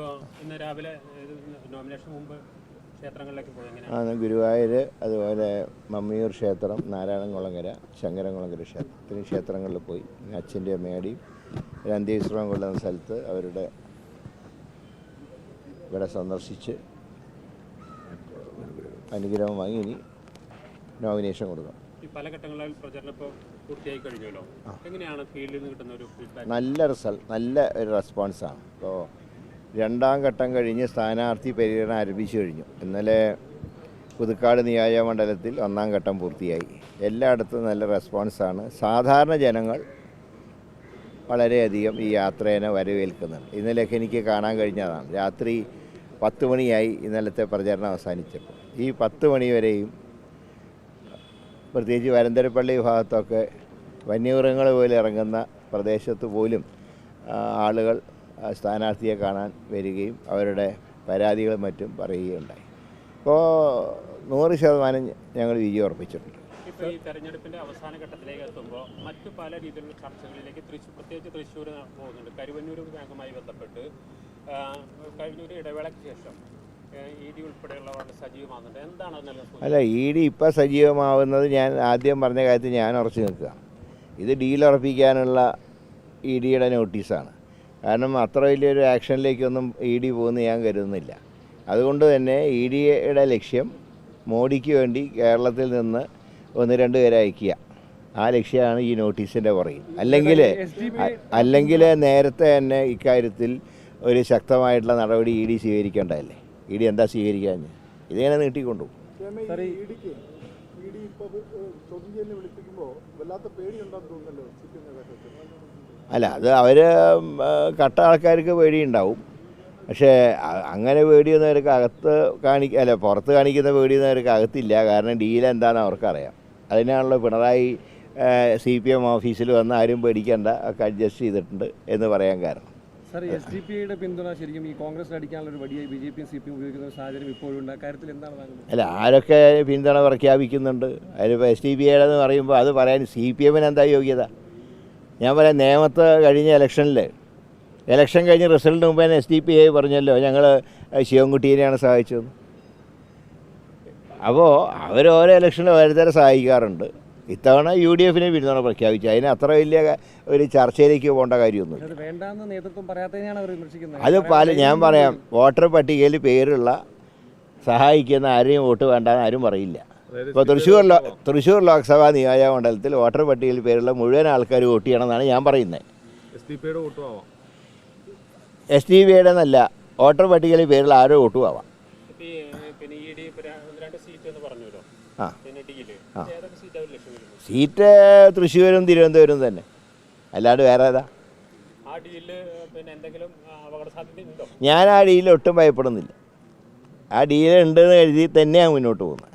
ഇപ്പോൾ ഇന്ന് രാവിലെ നോമിനേഷൻ മുമ്പ് ക്ഷേത്രങ്ങളിലേക്ക് പോയി ഗുരുവായൂർ അതുപോലെ മമ്മിയൂർ ക്ഷേത്രം നാരായണൻകുളങ്ങര ശങ്കരൻകുളങ്ങര ക്ഷേത്രം ഇത്രയും ക്ഷേത്രങ്ങളിൽ പോയി. പിന്നെ അച്ഛന്റെ അമ്മയുടെയും ഒരു അന്ത്യവിശ്രമം കൊള്ളുന്ന സ്ഥലത്ത് അവരുടെ ഇവിടെ സന്ദർശിച്ച് അനുഗ്രഹം വാങ്ങി ഇനി നോമിനേഷൻ കൊടുക്കണം. ഈ പല ഘട്ടങ്ങളിൽ പ്രചരണം ഇപ്പോൾ പൂർത്തിയായി കഴിഞ്ഞല്ലോ. എങ്ങനെയാണ് ഫീൽഡിൽ നിന്ന് കിട്ടുന്ന ഒരു ഫീഡ്ബാക്ക് നല്ല റിസൾട്ട് നല്ല ഒരു റെസ്പോൺസാണ് ഇപ്പോൾ രണ്ടാം ഘട്ടം കഴിഞ്ഞ് സ്ഥാനാർത്ഥി പര്യടനം ആരംഭിച്ചു കഴിഞ്ഞു. ഇന്നലെ പുതുക്കാട് നിയോജക മണ്ഡലത്തിൽ ഒന്നാം ഘട്ടം പൂർത്തിയായി. എല്ലായിടത്തും നല്ല റെസ്പോൺസാണ് സാധാരണ ജനങ്ങൾ വളരെയധികം ഈ യാത്രേനെ വരവേൽക്കുന്നുണ്ട്. ഇന്നലെയൊക്കെ എനിക്ക് കാണാൻ കഴിഞ്ഞതാണ്. രാത്രി പത്ത് മണിയായി ഇന്നലത്തെ പ്രചരണം അവസാനിച്ചപ്പോൾ. ഈ പത്ത് മണി വരെയും പ്രത്യേകിച്ച് വരന്തരപ്പള്ളി ഭാഗത്തൊക്കെ വന്യമൃഗങ്ങൾ പോലെ ഇറങ്ങുന്ന പ്രദേശത്ത് പോലും ആളുകൾ സ്ഥാനാർത്ഥിയെ കാണാൻ വരികയും അവരുടെ പരാതികൾ മറ്റും പറയുകയുണ്ടായി. അപ്പോൾ നൂറ് ശതമാനം ഞങ്ങൾ വിജയം ഉറപ്പിച്ചിട്ടുണ്ട്. ഇപ്പോൾ ഈ തെരഞ്ഞെടുപ്പിന്റെ അവസാന ഘട്ടത്തിലേക്ക് എത്തുമ്പോൾ മറ്റു പല രീതിയിലുള്ള ചർച്ചകളിലേക്ക് തൃശ്ശൂർ പ്രത്യേകിച്ച് തൃശ്ശൂർ പോകുന്നുണ്ട്. കരുവന്നൂർ ബാങ്കുമായി ബന്ധപ്പെട്ട് ആ, ഇടവേളയ്ക്ക് ശേഷം അല്ല ഇ ഡി ഇപ്പം സജീവമാവുന്നത് ഞാൻ ആദ്യം പറഞ്ഞ കാര്യത്തിൽ ഞാൻ ഉറച്ചു നിൽക്കുക. ഇത് ഡീലുറപ്പിക്കാനുള്ള ഇ ഡിയുടെ നോട്ടീസാണ്. കാരണം അത്ര വലിയൊരു ആക്ഷനിലേക്കൊന്നും ഇ ഡി പോകുന്ന ഞാൻ കരുതുന്നില്ല. അതുകൊണ്ട് തന്നെ ഇ ഡിയുടെ ലക്ഷ്യം മോഡിക്ക് വേണ്ടി കേരളത്തിൽ നിന്ന് ഒന്ന് രണ്ട് പേരെ അയക്കുക. ആ ലക്ഷ്യമാണ് ഈ നോട്ടീസിന്റെ പുറകിൽ. അല്ലെങ്കിൽ അല്ലെങ്കിൽ നേരത്തെ തന്നെ ഇക്കാര്യത്തിൽ ഒരു ശക്തമായിട്ടുള്ള നടപടി ഇ ഡി സ്വീകരിക്കേണ്ടതല്ലേ? ഇ ഡി എന്താ സ്വീകരിക്കാൻ ഇതിങ്ങനെ നീട്ടിക്കൊണ്ടുപോകും വിളിപ്പിക്കുമ്പോൾ വല്ലാത്ത പേടിയുണ്ടെന്ന് തോന്നുന്നല്ലോ അല്ല അത് അവർ കട്ട ആൾക്കാർക്ക് പേടിയുണ്ടാവും. പക്ഷേ അങ്ങനെ പേടിയൊന്നവർക്ക് അകത്ത് കാണിക്ക അല്ല പുറത്ത് കാണിക്കുന്ന പേടിയൊന്നവർക്ക് അകത്തില്ല. കാരണം ഡീൽ എന്താണെന്ന് അവർക്കറിയാം. അതിനാണല്ലോ പിണറായി സി പി എം ഓഫീസിൽ വന്ന് ആരും പേടിക്കേണ്ട. ഒക്കെ അഡ്ജസ്റ്റ് ചെയ്തിട്ടുണ്ട് എന്ന് പറയാൻ കാരണം. സാർ എസ് ഡി പി ഐയുടെ പിന്തുണ ശരിക്കും ഈ കോൺഗ്രസ് അടിക്കാനുള്ള ഒരു വടിയായി ബി ജെ പിയും സി പി ഉപയോഗിക്കുന്ന ഒരു സാഹചര്യം ഇപ്പോഴും ഉണ്ട്. കാര്യത്തിൽ എന്താണ് അല്ല ആരൊക്കെ പിന്തുണ പ്രഖ്യാപിക്കുന്നുണ്ട്? അതിലിപ്പോൾ എസ് ഡി പി എന്ന് പറയുമ്പോൾ അത് പറയാൻ സി പി എമ്മിന് എന്താ യോഗ്യത? ഞാൻ പറയാം നേമത്ത് കഴിഞ്ഞ ഇലക്ഷനിൽ ഇലക്ഷൻ കഴിഞ്ഞ് റിസൾട്ട് മുമ്പ് തന്നെ എസ് ഡി പി ഐ പറഞ്ഞല്ലോ ഞങ്ങൾ ശിവൻകുട്ടീനെയാണ് സഹായിച്ചതെന്ന് അപ്പോൾ അവർ ഓരോ ഇലക്ഷനിൽ ഓരോരുത്തരെ സഹായിക്കാറുണ്ട്. ഇത്തവണ യു ഡി എഫിനെ പിന്തുണ പ്രഖ്യാപിച്ചു അതിന് അത്ര വലിയ ഒരു ചർച്ചയിലേക്ക് പോകേണ്ട കാര്യമൊന്നും അത് പല ഞാൻ പറയാം വോട്ടർ പട്ടികയിൽ പേരുള്ള സഹായിക്കുന്ന ആരെയും വോട്ട് വേണ്ടെന്ന് ആരും പറയില്ല. ഇപ്പോൾ തൃശ്ശൂർ തൃശ്ശൂർ ലോക്സഭാ നിയോജക മണ്ഡലത്തിൽ വോട്ടർ പട്ടികയിൽ പേരുള്ള മുഴുവൻ ആൾക്കാർ വോട്ട് ചെയ്യണമെന്നാണ് ഞാൻ പറയുന്നത്. എസ് ഡി പിയുടെ വോട്ടും ആവാം എസ് ടി ബിയുടെ എന്നല്ല വോട്ടർ പട്ടികയിൽ പേരുള്ള ആരോ വോട്ടും ആവാം ആ. സീറ്റ് ലക്ഷ്യം സീറ്റ് തൃശ്ശൂരും തിരുവനന്തപുരം തന്നെ. അല്ലാണ്ട് വേറെ ഏതാ? ആ ഡീലിൽ പിന്നെ എന്തെങ്കിലും അപകട സാധ്യത ഉണ്ടോ ഞാൻ ആ ഡീലിൽ ഒട്ടും ഭയപ്പെടുന്നില്ല. ആ ഡീൽ ഉണ്ടെന്ന് കരുതി തന്നെയാണ് മുന്നോട്ട് പോകുന്നത്.